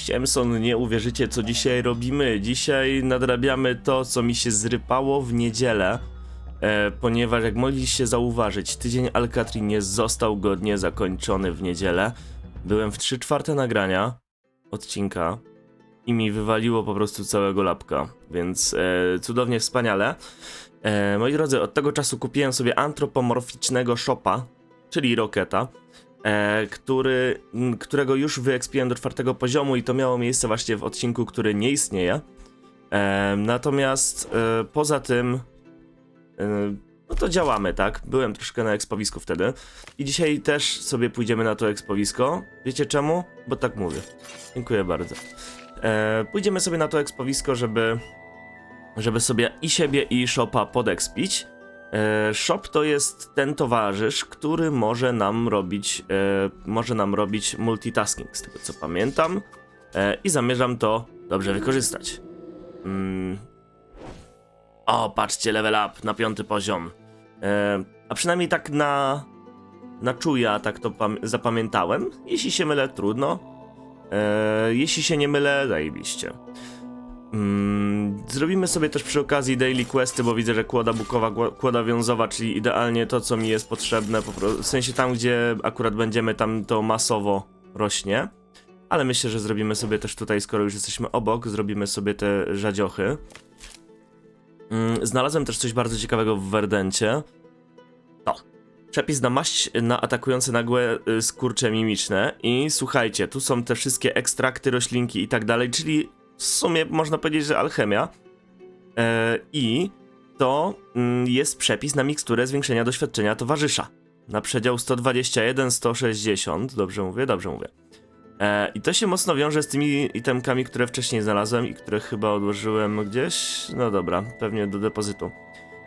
Siemson, nie uwierzycie, co dzisiaj robimy. Dzisiaj nadrabiamy to, co mi się zrypało w niedzielę, e, ponieważ jak mogliście zauważyć, tydzień Alcatri nie został godnie zakończony w niedzielę. Byłem w 3 czwarte nagrania odcinka i mi wywaliło po prostu całego lapka, więc e, cudownie, wspaniale. E, moi drodzy, od tego czasu kupiłem sobie antropomorficznego shopa, czyli Roketa który, m, którego już wyekspiłem do czwartego poziomu i to miało miejsce właśnie w odcinku, który nie istnieje. E, natomiast e, poza tym, e, no to działamy, tak? Byłem troszkę na ekspowisku wtedy i dzisiaj też sobie pójdziemy na to ekspowisko. Wiecie czemu? Bo tak mówię. Dziękuję bardzo. E, pójdziemy sobie na to ekspowisko, żeby, żeby sobie i siebie, i shopa podekspić. E, Shop to jest ten towarzysz, który może nam robić, e, może nam robić multitasking, z tego co pamiętam. E, I zamierzam to dobrze wykorzystać. Mm. O, patrzcie, level up na piąty poziom. A przynajmniej tak na, na czuja, tak to pam- zapamiętałem. Jeśli się mylę, trudno. Jeśli się nie mylę, zajebiście. Mm, zrobimy sobie też przy okazji daily questy, bo widzę, że kłoda bukowa, kłoda wiązowa, czyli idealnie to, co mi jest potrzebne, w sensie tam, gdzie akurat będziemy, tam to masowo rośnie. Ale myślę, że zrobimy sobie też tutaj, skoro już jesteśmy obok, zrobimy sobie te rzadziochy. Mm, znalazłem też coś bardzo ciekawego w Werdencie. To. Przepis na maść na atakujące nagłe y, skurcze mimiczne. I słuchajcie, tu są te wszystkie ekstrakty, roślinki i tak dalej, czyli w sumie można powiedzieć, że alchemia. E, I to mm, jest przepis na miksturę zwiększenia doświadczenia towarzysza. Na przedział 121-160. Dobrze mówię? Dobrze mówię. E, I to się mocno wiąże z tymi itemkami, które wcześniej znalazłem i które chyba odłożyłem gdzieś. No dobra, pewnie do depozytu.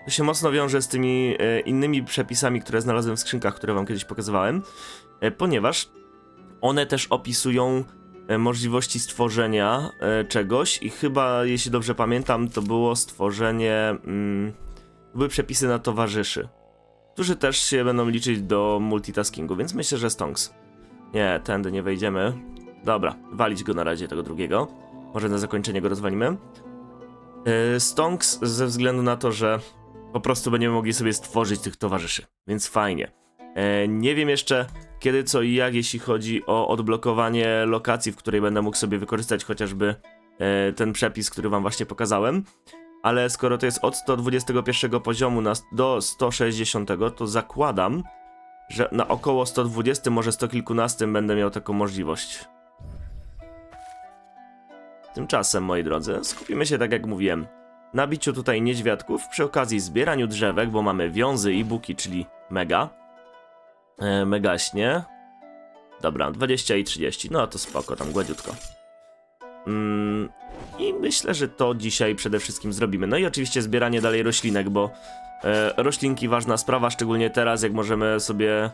To się mocno wiąże z tymi e, innymi przepisami, które znalazłem w skrzynkach, które wam kiedyś pokazywałem, ponieważ one też opisują możliwości stworzenia e, czegoś i chyba, jeśli dobrze pamiętam, to było stworzenie... Mm, były przepisy na towarzyszy, którzy też się będą liczyć do multitaskingu, więc myślę, że Stonks. Nie, tędy nie wejdziemy. Dobra, walić go na razie, tego drugiego. Może na zakończenie go rozwalimy. E, Stonks ze względu na to, że po prostu będziemy mogli sobie stworzyć tych towarzyszy, więc fajnie. E, nie wiem jeszcze kiedy, co i jak, jeśli chodzi o odblokowanie lokacji, w której będę mógł sobie wykorzystać chociażby e, ten przepis, który wam właśnie pokazałem. Ale skoro to jest od 121 poziomu na, do 160, to zakładam, że na około 120, może 100 kilkunastym będę miał taką możliwość. Tymczasem, moi drodzy, skupimy się, tak jak mówiłem, na biciu tutaj niedźwiadków, przy okazji zbieraniu drzewek, bo mamy wiązy i buki, czyli mega. E, megaśnie. Dobra, 20 i 30, no to spoko, tam gładziutko. Mm, I myślę, że to dzisiaj przede wszystkim zrobimy. No i oczywiście zbieranie dalej roślinek, bo e, roślinki ważna sprawa, szczególnie teraz, jak możemy sobie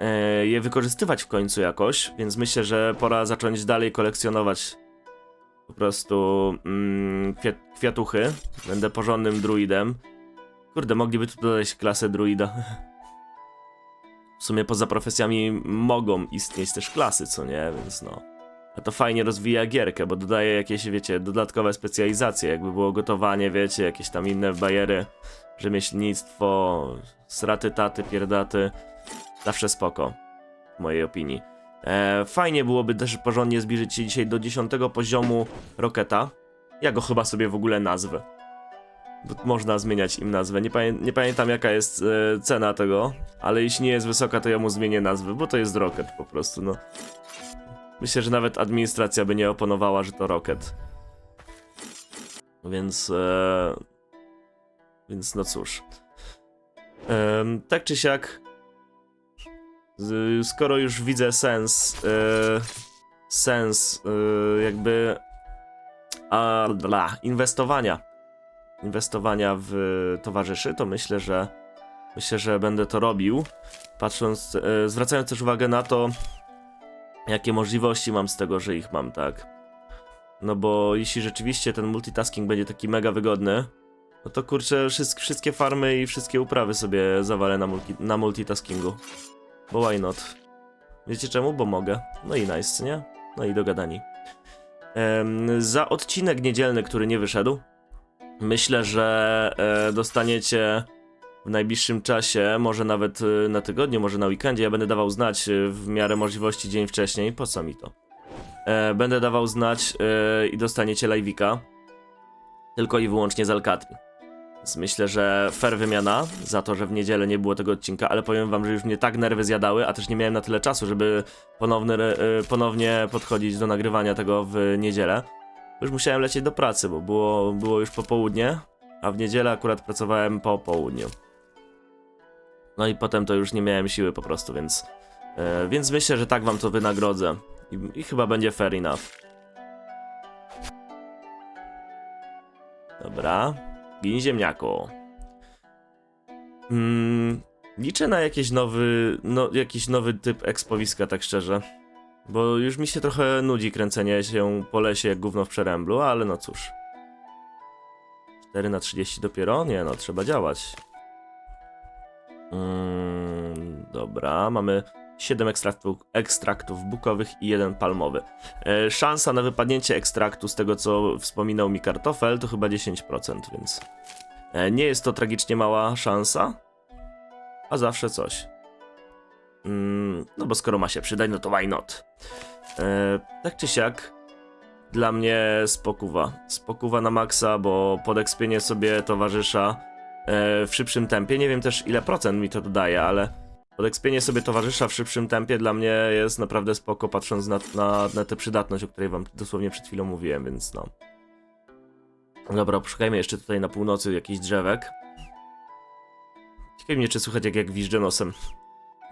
e, je wykorzystywać w końcu jakoś, więc myślę, że pora zacząć dalej kolekcjonować po prostu mm, kwiat, kwiatuchy. Będę porządnym druidem. Kurde, mogliby tu dodać klasę druida. W sumie poza profesjami mogą istnieć też klasy, co nie, więc no. A to fajnie rozwija gierkę, bo dodaje jakieś, wiecie, dodatkowe specjalizacje, jakby było gotowanie, wiecie, jakieś tam inne bajery, rzemieślnictwo, sraty, taty, pierdaty. Zawsze spoko, w mojej opinii. E, fajnie byłoby też porządnie zbliżyć się dzisiaj do 10 poziomu Roketa. Ja go chyba sobie w ogóle nazwę. Można zmieniać im nazwę. Nie, pamię nie pamiętam jaka jest e, cena tego, ale jeśli nie jest wysoka, to ja mu zmienię nazwę, bo to jest Rocket po prostu, no. Myślę, że nawet administracja by nie oponowała, że to Rocket. Więc... E, więc no cóż. Em, tak czy siak, skoro już widzę sens, e, sens e, jakby a, dla inwestowania, inwestowania w towarzyszy, to myślę, że myślę, że będę to robił, patrząc, e, zwracając też uwagę na to, jakie możliwości mam z tego, że ich mam, tak. No bo jeśli rzeczywiście ten multitasking będzie taki mega wygodny, no to kurczę, wszystk- wszystkie farmy i wszystkie uprawy sobie zawalę na, multi- na multitaskingu. Bo why not? Wiecie czemu? Bo mogę. No i nice, nie? No i dogadani. Em, za odcinek niedzielny, który nie wyszedł, myślę, że e, dostaniecie w najbliższym czasie, może nawet e, na tygodniu, może na weekendzie. Ja będę dawał znać e, w miarę możliwości dzień wcześniej. Po co mi to? Będę dawał znać i dostaniecie live'ika. Tylko i wyłącznie z Alcatry. Więc myślę, że fair wymiana za to, że w niedzielę nie było tego odcinka, ale powiem wam, że już mnie tak nerwy zjadały, a też nie miałem na tyle czasu, żeby ponowny, ponownie podchodzić do nagrywania tego w niedzielę. Już musiałem lecieć do pracy, bo było, było już popołudnie, a w niedzielę akurat pracowałem po południu. No i potem to już nie miałem siły po prostu, więc, e, więc myślę, że tak wam to wynagrodzę. I, I chyba będzie fair enough. Dobra. Gin ziemniaku. Mm, liczę na jakiś nowy, no, jakiś nowy typ ekspowiska, tak szczerze. Bo już mi się trochę nudzi kręcenie się po lesie jak gówno w przeręblu, ale no cóż. 4 na 30 dopiero? Nie no, trzeba działać. Mm, dobra, mamy 7 ekstraktów, ekstraktów bukowych i jeden palmowy. E, szansa na wypadnięcie ekstraktu z tego co wspominał mi kartofel to chyba 10%, więc e, nie jest to tragicznie mała szansa, a zawsze coś. No bo skoro ma się przydać, no to why not? E, tak czy siak, dla mnie spokuwa. Spokuwa na maksa, bo podekspienie sobie towarzysza e, w szybszym tempie. Nie wiem też ile procent mi to dodaje, ale podekspienie sobie towarzysza w szybszym tempie dla mnie jest naprawdę spoko, patrząc na, na, na tę przydatność, o której wam dosłownie przed chwilą mówiłem, więc no. Dobra, poszukajmy jeszcze tutaj na północy jakichś drzewek. Ciekawi mnie, czy słychać jak, jak wiżdżę nosem.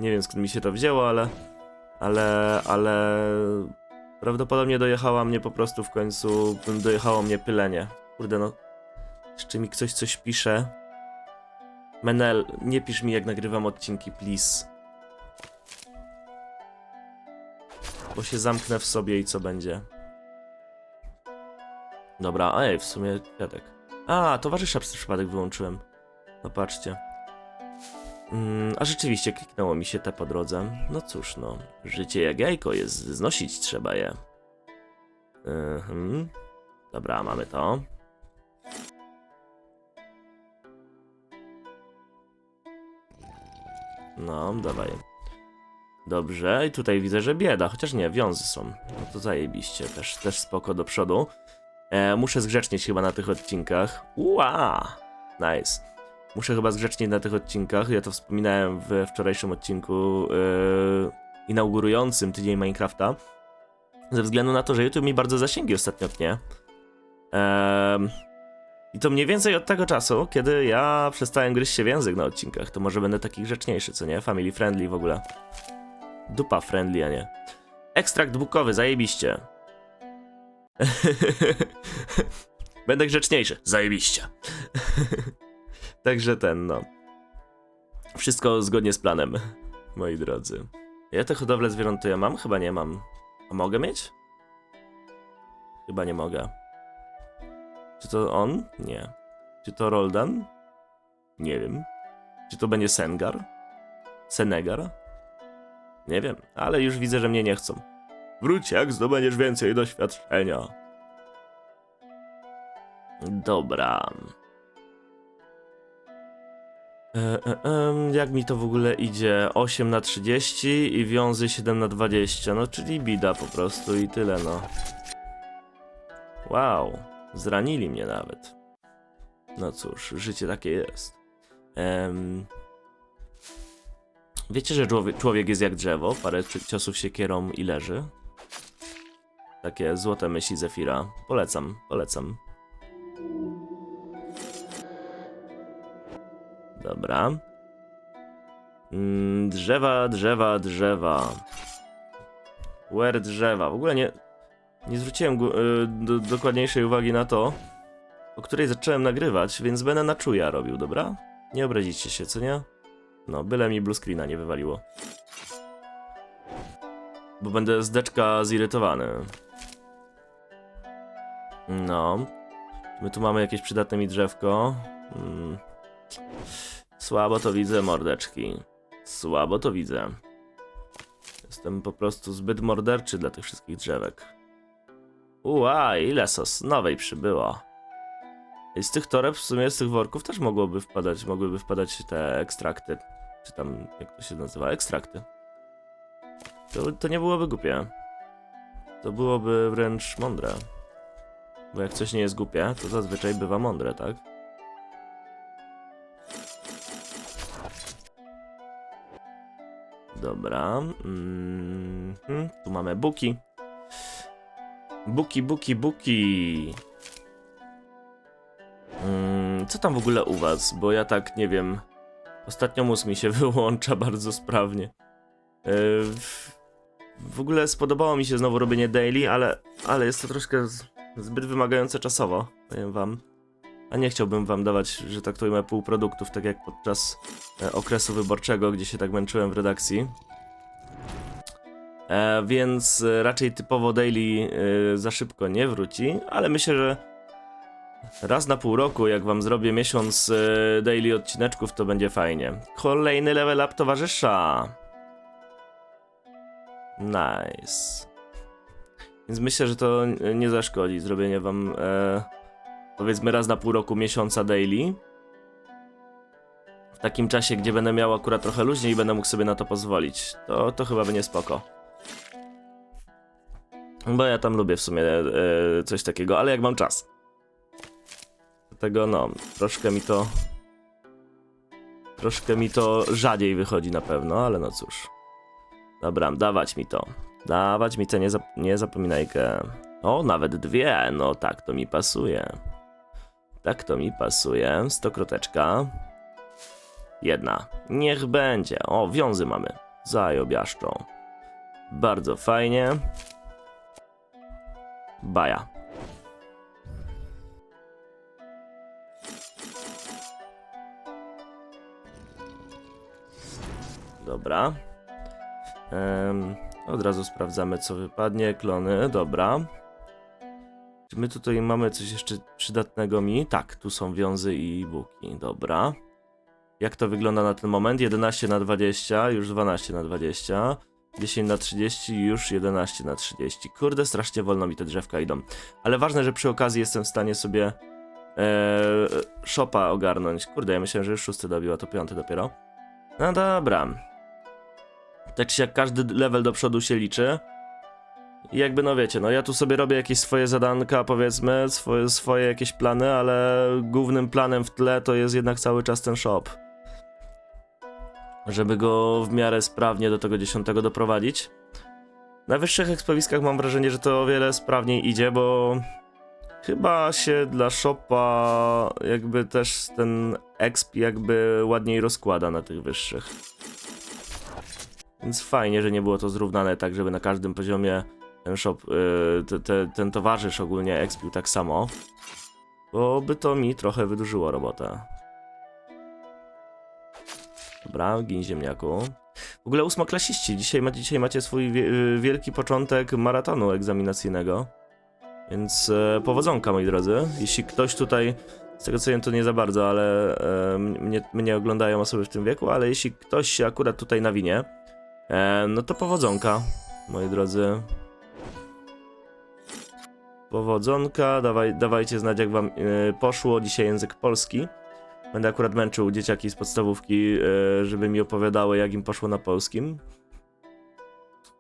Nie wiem skąd mi się to wzięło, ale... Ale... ale... Prawdopodobnie dojechała mnie po prostu w końcu... Dojechało mnie pylenie. Kurde no... Jeszcze mi ktoś coś pisze. Menel, nie pisz mi jak nagrywam odcinki, please. Bo się zamknę w sobie i co będzie. Dobra, ej, w sumie kwiatek. A, towarzysza przez przypadek wyłączyłem. No patrzcie. Mm, a rzeczywiście kliknęło mi się te po drodze. No cóż, no. Życie jak jajko jest, znosić trzeba je. Mhm. Dobra, mamy to. No, dawaj. Dobrze, i tutaj widzę, że bieda, chociaż nie, wiązy są. No to zajebiście, też, też spoko do przodu. E, muszę zgrzecznieć chyba na tych odcinkach. Ua! Nice. Muszę chyba zgrzecznieć na tych odcinkach. Ja to wspominałem w wczorajszym odcinku yy, inaugurującym tydzień Minecrafta. Ze względu na to, że YouTube mi bardzo zasięgi ostatnio tnie. I to mniej więcej od tego czasu, kiedy ja przestałem gryźć się w język na odcinkach. To może będę taki grzeczniejszy, co nie? Family friendly w ogóle. Dupa friendly, a nie. Ekstrakt bukowy, zajebiście. Będę grzeczniejszy, zajebiście. Także ten, no. Wszystko zgodnie z planem, moi drodzy. Ja te hodowlę zwierząt to ja mam? Chyba nie mam. A mogę mieć? Chyba nie mogę. Czy to on? Nie. Czy to Roldan? Nie wiem. Czy to będzie Sengar? Senegar? Nie wiem, ale już widzę, że mnie nie chcą. Wróć, jak zdobędziesz więcej doświadczenia. Dobra. E, e, jak mi to w ogóle idzie? 8 na 30 i wiązy 7 na 20. No, czyli bida po prostu i tyle, no. Wow, zranili mnie nawet. No cóż, życie takie jest. Wiecie, że człowiek, jest jak drzewo? Parę ci- ciosów się kierą i leży. Takie złote myśli Zefira. Polecam, polecam. Dobra. Mm, drzewa, drzewa, drzewa. Where drzewa. W ogóle nie, nie zwróciłem y, do, dokładniejszej uwagi na to, o której zacząłem nagrywać, więc będę na czuja robił, dobra? Nie obrazicie się, co nie? No, byle mi blue screena nie wywaliło. Bo będę z deczka zirytowany. No. My tu mamy jakieś przydatne mi drzewko. Mm. Słabo to widzę, mordeczki. Słabo to widzę. Jestem po prostu zbyt morderczy dla tych wszystkich drzewek. Ua, ile sosnowej przybyło. I z tych toreb, w sumie z tych worków też mogłoby wpadać, mogłyby wpadać te ekstrakty. Czy tam, jak to się nazywa? Ekstrakty. To, to nie byłoby głupie. To byłoby wręcz mądre. Bo jak coś nie jest głupie, to zazwyczaj bywa mądre, tak? Dobra. Mm, tu mamy buki. Buki, buki, buki. Mm, co tam w ogóle u was? Bo ja tak nie wiem. Ostatnio mózg mi się wyłącza bardzo sprawnie. Yy, w- ogóle spodobało mi się znowu robienie daily, ale, ale jest to troszkę zbyt wymagające czasowo, powiem wam. A nie chciałbym wam dawać, że tak to ujmę, półproduktów, tak jak podczas e, okresu wyborczego, gdzie się tak męczyłem w redakcji. E, więc e, raczej typowo daily e, za szybko nie wróci, ale myślę, że raz na pół roku, jak wam zrobię miesiąc daily odcineczków, to będzie fajnie. Kolejny level up towarzysza. Nice. Więc myślę, że to nie zaszkodzi zrobienie wam powiedzmy raz na pół roku miesiąca daily. W takim czasie, gdzie będę miał akurat trochę luźniej i będę mógł sobie na to pozwolić. To, to chyba będzie spoko. Bo ja tam lubię w sumie e, coś takiego, ale jak mam czas. Dlatego no, troszkę mi to... Troszkę mi to rzadziej wychodzi na pewno, ale no cóż. Dobra, dawać mi to. Dawać mi to, nie, zap nie zapominajkę. O, nawet dwie, no tak to mi pasuje. Tak to mi pasuje. Stokroteczka. Jedna. Niech będzie. O, wiązy mamy. Zajobiaszczą. Bardzo fajnie. Baja. Dobra. Od razu sprawdzamy, co wypadnie. Klony, dobra. Czy my tutaj mamy coś jeszcze przydatnego mi? Tak, tu są wiązy i buki, dobra. Jak to wygląda na ten moment? 11 na 20, już 12 na 20. 10 na 30, już 11 na 30. Kurde, strasznie wolno mi te drzewka idą. Ale ważne, że przy okazji jestem w stanie sobie e, shopa ogarnąć. Kurde, ja myślałem, że już szósty dobił, a to piąty dopiero. No dobra. Tak czy jak każdy level do przodu się liczy. I jakby no wiecie, no ja tu sobie robię jakieś swoje zadanka, powiedzmy, swoje, swoje jakieś plany, ale głównym planem w tle to jest jednak cały czas ten shop. Żeby go w miarę sprawnie do tego dziesiątego doprowadzić. Na wyższych ekspowiskach mam wrażenie, że to o wiele sprawniej idzie, bo chyba się dla shopa jakby też ten exp jakby ładniej rozkłada na tych wyższych. Więc fajnie, że nie było to zrównane tak, żeby na każdym poziomie ten shop, yy, te, te, ten towarzysz ogólnie expił tak samo. Bo by to mi trochę wydłużyło robotę. Dobra, gin ziemniaku. W ogóle ósmoklasiści, dzisiaj, ma, dzisiaj macie swój wie, y, wielki początek maratonu egzaminacyjnego. Więc e, powodzonka, moi drodzy. Jeśli ktoś tutaj, z tego co wiem, to nie za bardzo, ale e, mnie, mnie oglądają osoby w tym wieku, ale jeśli ktoś się akurat tutaj nawinie, e, no to powodzonka, moi drodzy. Powodzonka, dawaj, dawajcie znać jak wam e, poszło dzisiaj język polski. Będę akurat męczył dzieciaki z podstawówki, e, żeby mi opowiadały jak im poszło na polskim.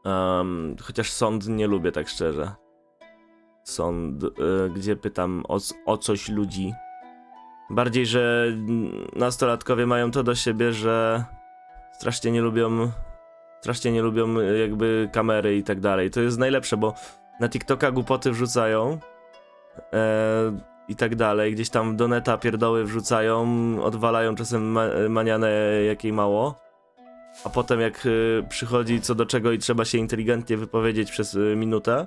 Em, chociaż sąd nie lubię tak szczerze. Sąd, e, gdzie pytam o, o coś ludzi. Bardziej, że nastolatkowie mają to do siebie, że strasznie nie lubią strasznie nie lubią jakby kamery i tak dalej. To jest najlepsze, bo na TikToka głupoty wrzucają e, i tak dalej. Gdzieś tam do neta pierdoły wrzucają, odwalają czasem ma manianę jakiej mało. A potem jak e, przychodzi co do czego i trzeba się inteligentnie wypowiedzieć przez e, minutę,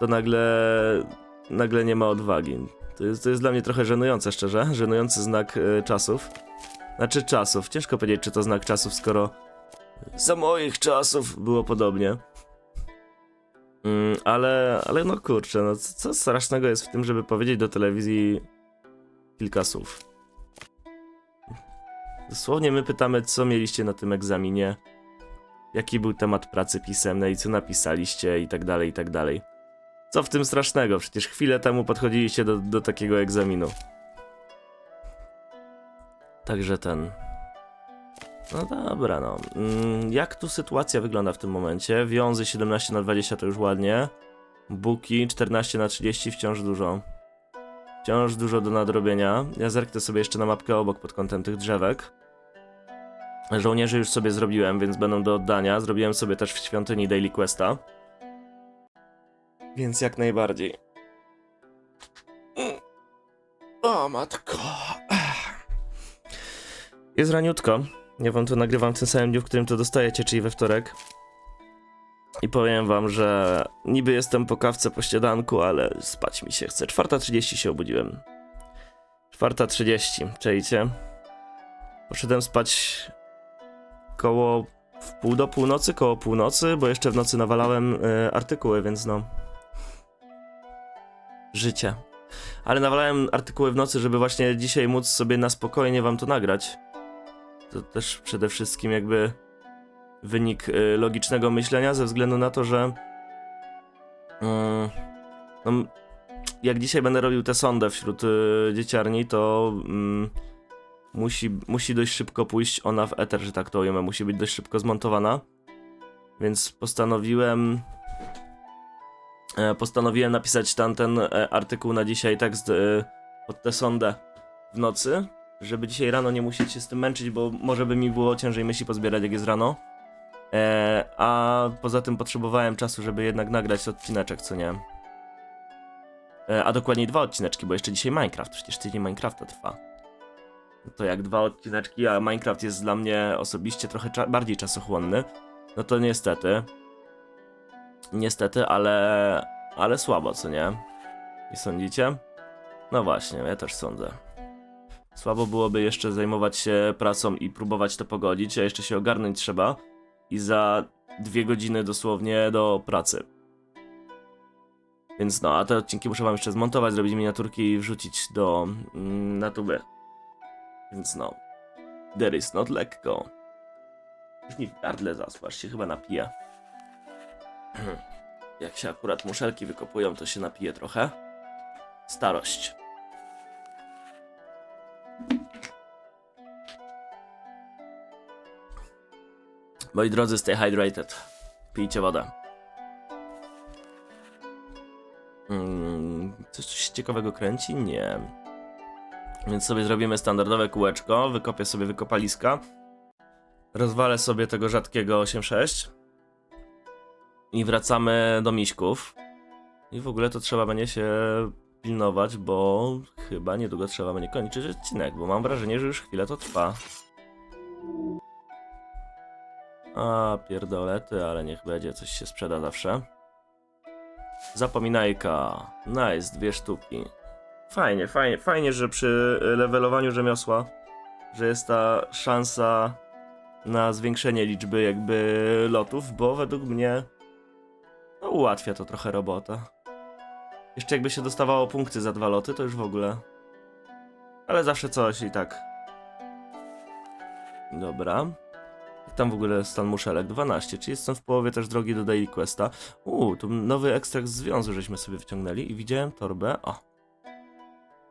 to nagle nagle nie ma odwagi. To jest, to jest dla mnie trochę żenujące, szczerze. Żenujący znak e, czasów. Znaczy czasów. Ciężko powiedzieć, czy to znak czasów, skoro za moich czasów było podobnie. Mm, ale, ale no kurczę, no co, co strasznego jest w tym, żeby powiedzieć do telewizji kilka słów. Dosłownie my pytamy, co mieliście na tym egzaminie, jaki był temat pracy pisemnej, co napisaliście i tak dalej, i tak dalej. Co w tym strasznego? Przecież chwilę temu podchodziliście do, do takiego egzaminu. Także ten. No dobra, no. Mm, Jak tu sytuacja wygląda w tym momencie? Wiązy 17 na 20 to już ładnie. Buki 14 na 30 wciąż dużo. Wciąż dużo do nadrobienia. Ja zerknę sobie jeszcze na mapkę obok pod kątem tych drzewek. Żołnierzy już sobie zrobiłem, więc będą do oddania. Zrobiłem sobie też w świątyni Daily Questa. Więc jak najbardziej. O matko. Jest raniutko. Ja wam to nagrywam w tym samym dniu, w którym to dostajecie, czyli we wtorek. I powiem wam, że niby jestem po kawce po śniadanku, ale spać mi się chce. 4.30 się obudziłem. 4.30, czajcie? Poszedłem spać koło w pół do północy, koło północy, bo jeszcze w nocy nawalałem y, artykuły, więc no. Życie. Ale nawalałem artykuły w nocy, żeby właśnie dzisiaj móc sobie na spokojnie wam to nagrać. To też przede wszystkim jakby wynik y, logicznego myślenia, ze względu na to, że mm, no, jak dzisiaj będę robił tę sondę wśród y, dzieciarni, to mm, musi, musi dość szybko pójść ona w eter, że tak to ujmę, musi być dość szybko zmontowana. Więc postanowiłem e, postanowiłem napisać tamten e, artykuł na dzisiaj tekst pod tę sondę w nocy, żeby dzisiaj rano nie musieć się z tym męczyć, bo może by mi było ciężej myśli pozbierać jak jest rano. E, a poza tym potrzebowałem czasu, żeby jednak nagrać odcineczek, co nie? E, a dokładniej dwa odcineczki, bo jeszcze dzisiaj Minecraft, przecież tydzień Minecrafta trwa. No to jak dwa odcineczki, a Minecraft jest dla mnie osobiście trochę cza bardziej czasochłonny, no to niestety. Niestety, ale. ale słabo, co nie? Nie sądzicie? No właśnie, ja też sądzę. Słabo byłoby jeszcze zajmować się pracą i próbować to pogodzić, a jeszcze się ogarnąć trzeba. I za dwie godziny dosłownie do pracy. Więc no, a te odcinki muszę wam jeszcze zmontować, zrobić miniaturki i wrzucić do mm, na tubę. Więc no, there is not lekko. Już mi w gardle zasło, aż się chyba napije. Jak się akurat muszelki wykopują, to się napije trochę. Starość. Moi drodzy, stay hydrated. Pijcie wodę. Mm, coś, coś ciekawego kręci? Nie. Więc sobie zrobimy standardowe kółeczko, wykopię sobie wykopaliska. Rozwalę sobie tego rzadkiego 8.6. I wracamy do miśków. I w ogóle to trzeba będzie się pilnować, bo chyba niedługo trzeba będzie kończyć odcinek, bo mam wrażenie, że już chwilę to trwa. A, pierdolety, ale niech będzie, coś się sprzeda zawsze. Zapominajka. Nice, dwie sztuki. Fajnie, fajnie, fajnie, że przy levelowaniu rzemiosła, że jest ta szansa na zwiększenie liczby jakby lotów, bo według mnie no, ułatwia to trochę robotę. Jeszcze jakby się dostawało punkty za dwa loty, to już w ogóle. Ale zawsze coś i tak. Dobra. Tam w ogóle stan muszelek? 12, czyli jestem w połowie też drogi do Daily Questa. Uuu, tu nowy ekstrakt z związu żeśmy sobie wyciągnęli i widziałem torbę. O.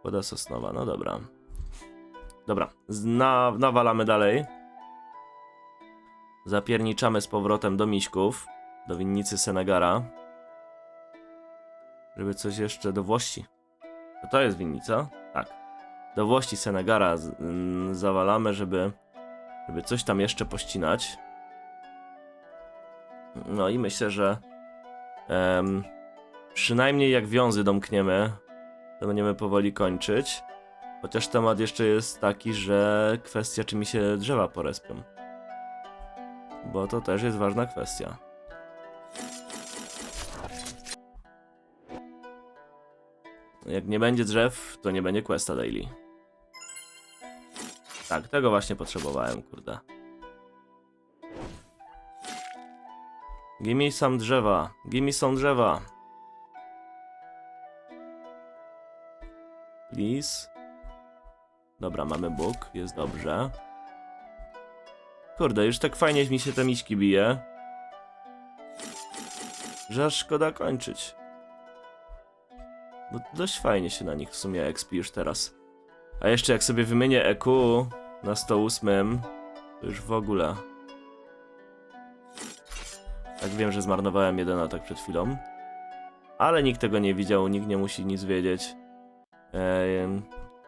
Woda sosnowa, no dobra. Dobra, Zna, nawalamy dalej. Zapierniczamy z powrotem do Miśków, do winnicy Senegara. Żeby coś jeszcze do Włości. To to jest winnica? Tak. Do Włości Senegara zawalamy, żeby, żeby coś tam jeszcze pościnać. No i myślę, że em, przynajmniej jak wiązy domkniemy, to będziemy powoli kończyć. Chociaż temat jeszcze jest taki, że kwestia czy mi się drzewa porespią. Bo to też jest ważna kwestia. Jak nie będzie drzew, to nie będzie questa daily. Tak, tego właśnie potrzebowałem, kurde. Gimme some drzewa. Gimme some drzewa. Please. Dobra, mamy Bóg, jest dobrze. Kurde, już tak fajnie mi się te miśki bije. Że aż szkoda kończyć. No dość fajnie się na nich w sumie expi już teraz. A jeszcze jak sobie wymienię EQ na 108, to już w ogóle. Tak wiem, że zmarnowałem jeden atak przed chwilą. Ale nikt tego nie widział, nikt nie musi nic wiedzieć.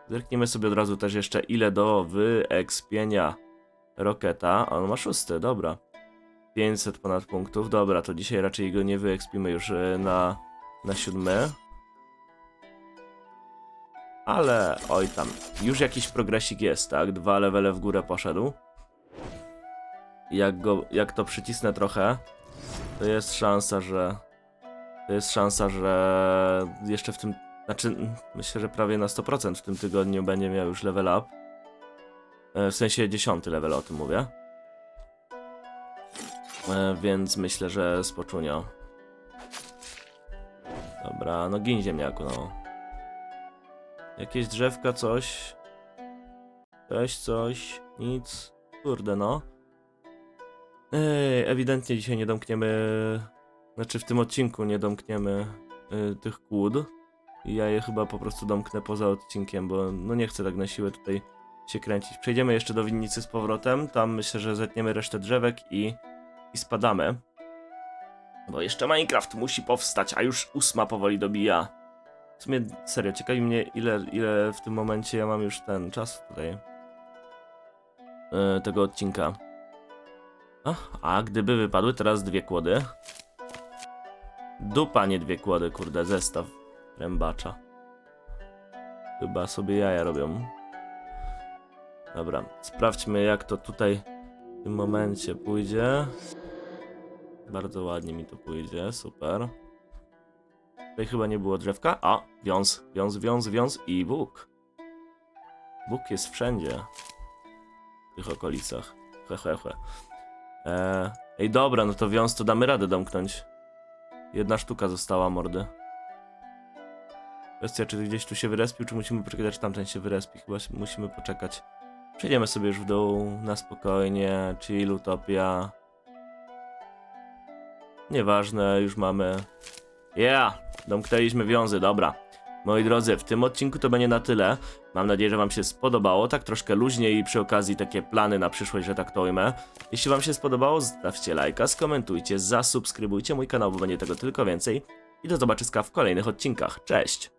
Zerkniemy sobie od razu też jeszcze ile do wyekspienia Roketa. On ma szósty, dobra. 500 ponad punktów, dobra, to dzisiaj raczej go nie wyekspimy już e, na, na siódmy. Ale, oj tam, już jakiś progresik jest, tak? Dwa levele w górę poszedł. Jak, go, jak to przycisnę trochę, to jest szansa, że... To jest szansa, że jeszcze w tym... Znaczy, myślę, że prawie na 100% w tym tygodniu będzie miał już level up. E, W sensie 10 level, o tym mówię. E, Więc myślę, że spoczunio. Dobra, no gin ziemniaku, no. Jakieś drzewka, coś. Coś, coś, nic. Kurde, no. Ej, ewidentnie dzisiaj nie domkniemy. Znaczy, w tym odcinku nie domkniemy y, tych kłód. I ja je chyba po prostu domknę poza odcinkiem, bo no nie chcę tak na siłę tutaj się kręcić. Przejdziemy jeszcze do winnicy z powrotem. Tam myślę, że zetniemy resztę drzewek i, i spadamy. Bo jeszcze Minecraft musi powstać, a już ósma powoli dobija. W sumie serio, ciekawi mnie ile, ile w tym momencie ja mam już ten czas tutaj. e, tego odcinka. A, a gdyby wypadły teraz dwie kłody. Dupa, nie dwie kłody, kurde, zestaw rębacza. Chyba sobie jaja robią. Dobra, sprawdźmy jak to tutaj w tym momencie pójdzie. Bardzo ładnie mi to pójdzie, super. Tutaj chyba nie było drzewka. A, wiąz, wiąz, wiąz, wiąz i Bóg. Bóg jest wszędzie. W tych okolicach. He, he, he. Eee, ej, dobra, no to wiąz to damy radę domknąć. Jedna sztuka została, mordy. Kwestia, czy gdzieś tu się wyrespił, czy musimy poczekać, aż tamten się wyrespi. Chyba musimy poczekać. Przejdziemy sobie już w dół, na spokojnie, chill, utopia. Nieważne, już mamy. Yeah! Domknęliśmy wiązy, dobra. Moi drodzy, w tym odcinku to będzie na tyle. Mam nadzieję, że Wam się spodobało. Tak troszkę luźniej i przy okazji takie plany na przyszłość, że tak to ujmę. Jeśli Wam się spodobało, zostawcie lajka, skomentujcie, zasubskrybujcie mój kanał, bo będzie tego tylko więcej. I do zobaczyska w kolejnych odcinkach. Cześć!